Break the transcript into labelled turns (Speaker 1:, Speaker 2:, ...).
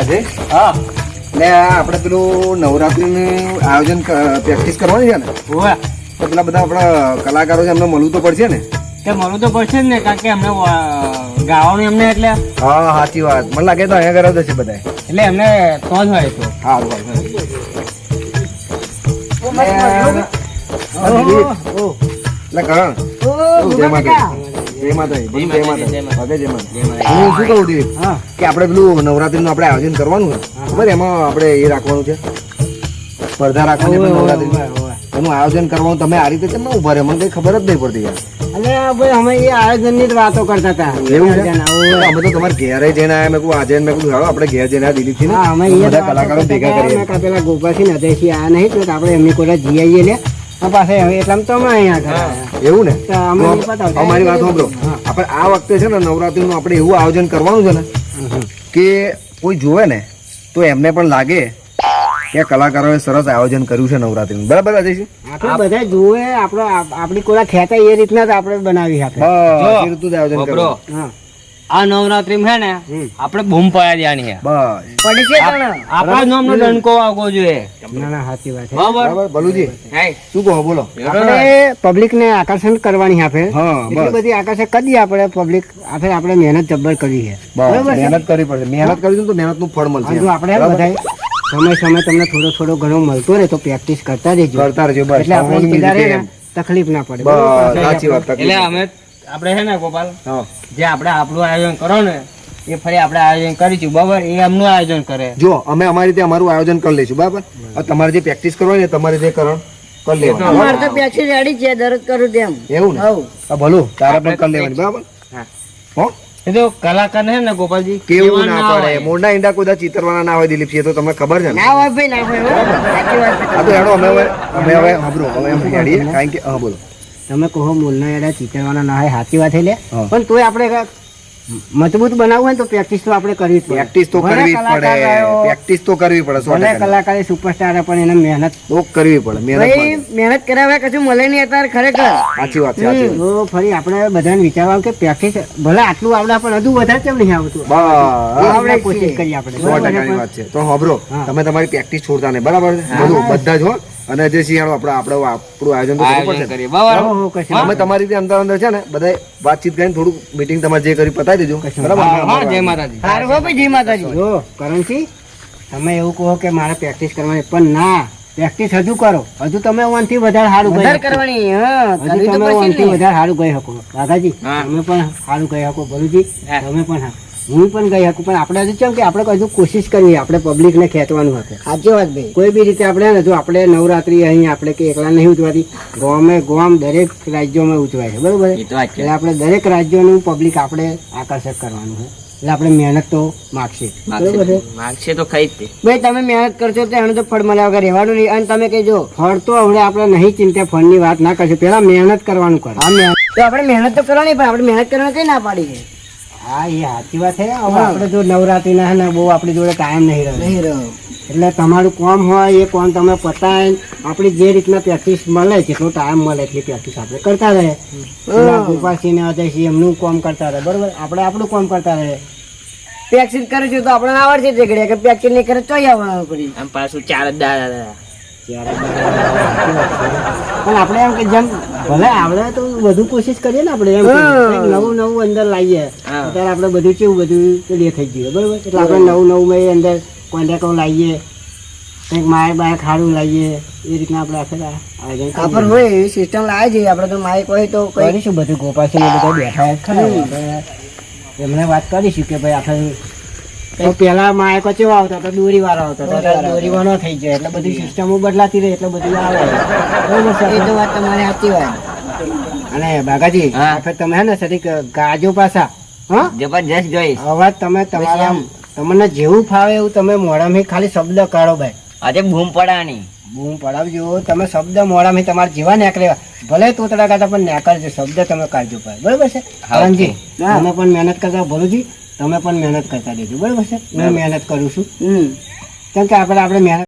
Speaker 1: એટલે આ આપણે પેલું નવરાત્રીનું આયોજન પ્રેક્ટિસ કરવાની છે ને?
Speaker 2: હોવે.
Speaker 1: તો પેલા બધા આપણા કલાકારો છે એમને મળવું તો પડશે ને?
Speaker 2: તે મળવું તો પડશે જ ને કારણ કે એમને ગાવાનું એમને એટલે.
Speaker 1: હા સાચી વાત. મને લાગે તો અહીંયા કરાવતો છે બધા
Speaker 2: એટલે એમને તો જ હોય તો.
Speaker 1: સારું એટલે કરણ જય માતા જય માતા જય માતા જય જય માતા હું શું કહું દિલીપ કે આપણે પેલું નવરાત્રીનું આપણે આયોજન કરવાનું છે. ખબર એમાં આપણે એ રાખવાનું છે. સ્પર્ધા રાખવાની છે નવરાત્રી એનું આયોજન કરવાનું. તમે આ રીતે કેમ ઊભા રહે મને કઈ ખબર જ નહીં પડતી યાર.
Speaker 2: ભાઈ અમે એ આયોજનની જ વાતો કરતા હતા.
Speaker 1: એવું અમે તો તમારે ઘેરે જઈને મેં કહું આજે મેં કહ્યું હાલો આપણે ઘેર જઈને
Speaker 2: દિલીપથી અમે
Speaker 1: બધા કલાકારો ભેગા કરીએ.
Speaker 2: પેલા અજયસિંહ આ નહીં તો આપણે એમની કોઈ જઈ આવીએ લે પાસે એટલામાં તો અમે અહીંયા
Speaker 1: એવું ને?
Speaker 2: તો અમે
Speaker 1: તો
Speaker 2: નહીં બતાવતા.
Speaker 1: અમારી વાત સાંભળો. આપણે આ વખતે છે ને નવરાત્રીનું આપણે એવું આયોજન કરવાનું છે ને કે કોઈ જોવે ને તો એમને પણ લાગે કે કલાકારો કલાકારોએ સરસ આયોજન કર્યું છે નવરાત્રીનું. બરાબર અજયસિંહ?
Speaker 2: આપણે બધા જુએ આપણો આપ- આપણી કોલા ખેંચાય એ રીતના જ આપણે બનાવી આપે.
Speaker 1: બસ એ રીતનું જ આયોજન
Speaker 2: હા.
Speaker 3: આ નવરાત્રી છે ને આપણે બૂમ પાયા દેવાની છે.
Speaker 1: બસ.
Speaker 3: આપણા નામનો ડંકો આવવો જોઈએ.
Speaker 2: ના ના સાચી વાત છે.
Speaker 3: બરાબર?
Speaker 1: બરાબર બલુજી. શું કહો બોલો.
Speaker 2: આપણે પબ્લિક ને આકર્ષણ કરવાની આપે. એટલી બધી આકર્ષણ કરી આપણે પબ્લિક આપણે આપણે મહેનત જબ્બર કરી છે. બરાબર
Speaker 1: મહેનત કરવી પડશે. મહેનત કરીશું તો મહેનતનું ફળ મળશે
Speaker 2: હજુ આપણે બધાય સમય સમય તમને થોડો થોડો ઘણો મળતો રહે તો પ્રેક્ટિસ કરતા રહેજો.
Speaker 1: કરતા રહેજો
Speaker 2: એટલે આપણે ને તકલીફ ના પડે.
Speaker 1: સાચી વાત
Speaker 3: એટલે અમે આપણે છે ને ગોપાલ? જે આપણે આપણું આયોજન કરો ને એ ફરી આપણે આયોજન કરીશું. બરાબર? એ એમનું આયોજન કરે.
Speaker 1: જો અમે અમારી રીતે અમારું આયોજન કરી લઈશું બરાબર? તમારે જે પ્રેક્ટિસ કરવા ને તમારે જે કરણ કરી લેવાનું.
Speaker 4: અમારે તો પ્રેક્ટિસ રેડી છે દરરોજ કરું તેમ.
Speaker 1: એવું ને? હા, ભલું તારા પણ કરી લેવાની બરાબર?
Speaker 3: હા.
Speaker 1: હો?
Speaker 3: એ તો કલાકાર છે ને ગોપાલજી
Speaker 1: કેવું ના પડે.
Speaker 3: મોઢા
Speaker 1: મોરના ઈંડા કોઈ ચિતરવાના ના હોય દિલીપ એ તો તમને ખબર છે ને?
Speaker 4: હોય ભાઈ ના હોય સાચી વાત છે.
Speaker 1: આ તો હેડો અમે હવે અમે હવે સાંભળો હવે અમે હેડીએ કારણ કે હા બોલો.
Speaker 2: તમે કહો મૂળના એડા ચીતરવાના ના હોય સાચી વાત લે પણ તોય આપણે મજબૂત બનાવવું હોય તો પ્રેક્ટિસ તો આપણે કરવી પડે.
Speaker 1: પ્રેક્ટિસ તો કરવી પડે. પ્રેક્ટિસ તો કરવી પડે
Speaker 2: ભલે કલાકાર સુપરસ્ટાર પણ એને મહેનત.
Speaker 1: તો કરવી પડે મહેનત.
Speaker 4: મહેનત કરાવ્યા કશું મળે નહીં અત્યારે ખરેખર.
Speaker 1: સાચી વાત છે
Speaker 2: તો ફરી આપણે બધાને વિચારવા કે પ્રેક્ટિસ ભલે આટલું આવડે પણ હજુ વધારે કેમ નહીં આવતું આપણે કોશિશ કરીએ આપણે.
Speaker 1: સો ટકાની વાત છે. તો
Speaker 2: હબરો
Speaker 1: તમે તમારી પ્રેક્ટિસ છોડતા નહીં. બરાબર બધું બધા જ હો. અને જે શિયાળો આપણે આપણે આપણું આયોજન તો કરવું પડશે અમે તમારી રીતે અંદર અંદર છે ને બધા વાતચીત કરીને થોડુંક મીટિંગ તમારે જે કરી પતાવી દેજો બરાબર?
Speaker 3: હા, હા જય માતાજી.
Speaker 4: સારું હો ભાઈ જય માતાજી.
Speaker 2: જો કરણસિંહ તમે એવું કહો કે મારે પ્રેક્ટિસ કરવાની પણ ના પ્રેક્ટિસ હજુ કરો. હજુ તમે વનથી વધારે સારું ગઈ
Speaker 4: વધારે કરવાની
Speaker 2: હજુ તમે
Speaker 4: વનથી
Speaker 2: ઓનથી વધારે સારું ગઈ શકો. દાદાજી તમે પણ સારું ગઈ શકો.
Speaker 3: ભરુજી
Speaker 2: તમે પણ હા. પણ ગઈ શકું પણ આપણે હજુ કેમ કે આપણે હજુ કોશિશ કરવી આપણે પબ્લિક ને ખેંચવાનું હતું
Speaker 4: સાચી વાત ભાઈ.
Speaker 2: કોઈ બી રીતે આપણે હજુ આપણે નવરાત્રી અહીં આપણે કે એકલા નહીં ઉજવાતી ગોમે ગોમ દરેક રાજ્યોમાં ઉજવાય છે બરોબર? એટલે આપણે દરેક રાજ્યોનું પબ્લિક આપણે આકર્ષક કરવાનું છે. એટલે આપણે મહેનત તો માગશે બરોબર છે?
Speaker 3: માગશે તો ખરી જ
Speaker 4: ભાઈ તમે મહેનત કરશો તો એનું તો ફળ મળ્યા વગર રહેવાનું નહીં. અને તમે કહેજો
Speaker 2: ફળ તો હવે આપણે નહીં ચિંતા ફળની વાત ના કરશો. પેલા મહેનત કરવાનું કરો.
Speaker 4: તો આપણે મહેનત તો કરવાની પણ આપણે મહેનત કરવાની કઈ ના પાડી છે?
Speaker 2: હા એ સાચી વાત છે. હવે આપણે જો નવરાત્રીના હે ને બહુ આપણી જોડે ટાઈમ નહીં રહ્યો
Speaker 4: નહીં રહ્યો
Speaker 2: એટલે તમારું કોમ હોય એ કોમ તમે પતાય આપણી જે રીતના પ્રેક્ટિસ મળે જેટલો ટાઈમ મળે એટલી પ્રેક્ટિસ આપણે કરતા રહે. પેલા ગોપાલસિંહ ને અજયસિંહ એમનું કોમ કરતા રહે. બરોબર? આપણે આપણું કોમ કરતા રહે.
Speaker 4: પ્રેક્ટિસ કરીશું તો આપણે આવડશે ઝઘડે. કે પ્રેક્ટિસ નહીં કરે તો આવવાનું પડી
Speaker 3: આમ પાછું ચાર જ દાદા
Speaker 2: પણ આપણે એમ કે જેમ ભલે આવડે તો વધુ કોશિશ કરીએ ને આપણે એમ નવું નવું અંદર લાવીએ.
Speaker 3: હા.
Speaker 2: અત્યારે આપણે બધું કેવું બધું લે થઈ ગયું બરોબર? એટલે આપણે નવું નવું મેં અંદર કોન્ટેક્ટો લાવીએ કંઈક માય બાય ખાડું લાવીએ એ રીતના આપણે આખરે
Speaker 4: આપણે હોય એવી સિસ્ટમ લાવી જઈએ આપણે તો માઇક હોય તો કઈ
Speaker 2: કરીશું બધું ગોપાલસિંહ ને બધા બેઠા એમને વાત કરીશું કે ભાઈ આખરે તો પેલા માયકો ચેવો આવતો હતો? દોરી વાળો આવતો હતો. દોરી વાળો થઈ ગયો એટલે બધી સિસ્ટમો બદલાતી રહી એટલે બધું આવે.
Speaker 4: એ તો વાત તમારે સાચી વાત
Speaker 2: અને બાગાજી તમે હે ને સરીક ગાજો પાસા હા?
Speaker 3: જબરજસ્ત જોઈશ.
Speaker 2: અવાજ તમે તમારા તમને જેવું ફાવે એવું તમે મોડામાં ખાલી શબ્દ કાઢો ભાઈ.
Speaker 3: આજે બૂમ પડાની.
Speaker 2: બૂમ પડાવજો તમે શબ્દ મોડામાં તમારે જેવા નીકળે ભલે તોતડા કાઢા પણ નેકળજો શબ્દ તમે કાઢજો ભાઈ. બરોબર છે?
Speaker 4: હરણજી
Speaker 2: તમે પણ મહેનત કરતા ભલુજી. તમે પણ મહેનત કરતા રહેજો. બરોબર છે? હું મહેનત કરું છું. કેમ કે આપણે આપણે મહેનત